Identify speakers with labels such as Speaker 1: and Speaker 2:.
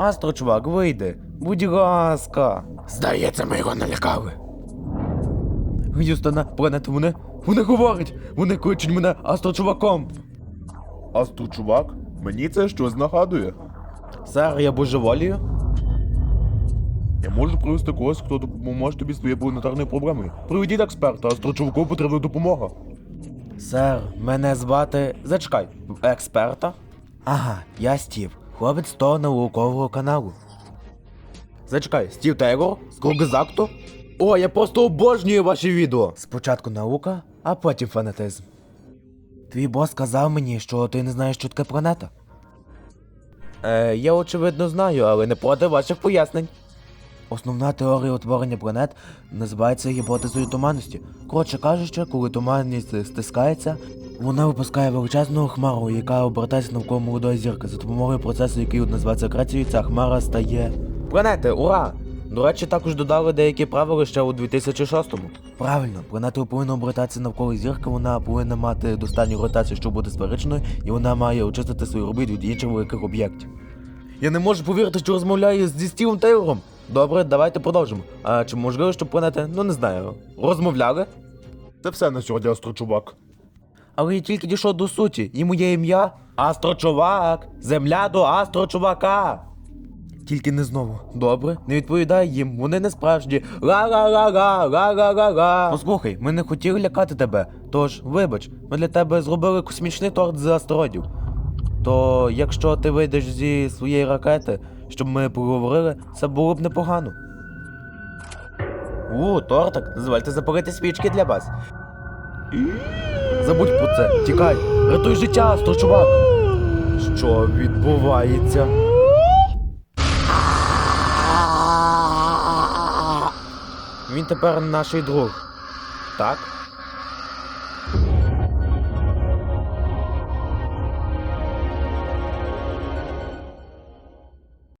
Speaker 1: Астро, чувак, вийди. Будь ласка. Здається, ми його налякали. Гюстона, планета, вони. Вони говорять! Вони кличуть мене астрочуваком.
Speaker 2: Астрочувак? Мені це щось нагадує.
Speaker 1: Сер, я божеволію?
Speaker 2: Я можу привести когось, хто допоможе тобі з твоєю планетарною проблемою. Приведіть експерта, астрочуваку потрібна допомога.
Speaker 1: Сер, мене звати. Зачекай, експерта? Ага, я Стів, хлопець того наукового каналу. Зачекай, Стів Тейлор? З Кругзакту? О, я просто обожнюю ваші відео! Спочатку наука, а потім фанатизм. Твій бос сказав мені, що ти не знаєш, що таке планета. Е, я очевидно знаю, але не проти ваших пояснень. Основна теорія утворення планет називається гіпотезою туманності. Коротше кажучи, коли туманність стискається, вона випускає величезну хмару, яка обертається навколо молодої зірки. За допомогою процесу, який називається акрецією, ця хмара стає. Планети, ура! До речі, також додали деякі правила ще у 2006-му. Правильно, планета повинна обертатися навколо зірки, вона повинна мати достатню ротацію, щоб бути сферичною, і вона має очистити свій робіт від інших великих об'єктів. Я не можу повірити, що розмовляю зі Стівом Тейлором. Добре, давайте продовжимо. А чи можливо, що планети, ну не знаю, розмовляли?
Speaker 2: Це все на сьогодні, астрочувак.
Speaker 1: Але я тільки дійшов до суті, і моє ім'я Астрочувак. Земля до Астрочувака. Тільки не знову. Добре, не відповідай їм, вони не справжні. Ла-ла-ла-ла, ла-ла-ла-ла. Послухай, ми не хотіли лякати тебе. Тож, вибач, ми для тебе зробили космічний торт з астероїдів. То якщо ти вийдеш зі своєї ракети, щоб ми поговорили, це було б непогано. У, тортик, дозвольте запалити свічки для вас. Забудь про це, тікай, рятуй життя, чувак. Що відбувається? Він тепер наш друг. Так?